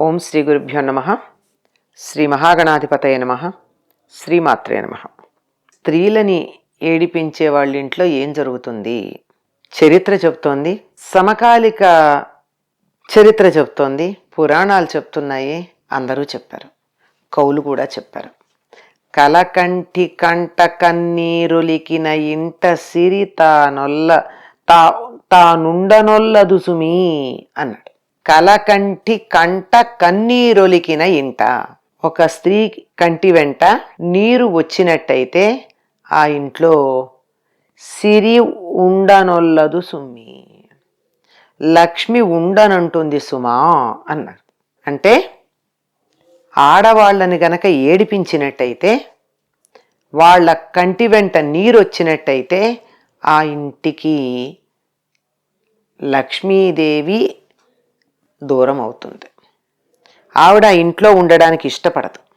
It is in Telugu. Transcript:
ఓం శ్రీ గురుభ్యో నమ. శ్రీ మహాగణాధిపతయ నమ. శ్రీమాత్రే నమ. స్త్రీలని ఏడిపించే వాళ్ళ ఇంట్లో ఏం జరుగుతుంది? చరిత్ర చెప్తోంది. సమకాలిక చరిత్ర చెప్తోంది. పురాణాలు చెప్తున్నాయి. అందరూ చెప్పారు. కౌలు కూడా చెప్పారు. కలకంటి కంట కన్నీరులికిన ఇంట సిరి తానొల్ల తా తానుండనొల్లదుసుమీ అన్నాడు. కలకంటి కంట కన్నీరొలికిన ఇంట. ఒక స్త్రీ కంటి వెంట నీరు వచ్చినట్టయితే ఆ ఇంట్లో సిరి ఉండనొల్లదు సుమ్మి లక్ష్మి ఉండనంటుంది సుమా అన్నారు. అంటే ఆడవాళ్ళని గనక ఏడిపించినట్టయితే వాళ్ళ కంటి వెంట నీరు వచ్చినట్టయితే ఆ ఇంటికి లక్ష్మీదేవి దూరం అవుతుంది. ఆవిడ ఇంట్లో ఉండడానికి ఇష్టపడదు.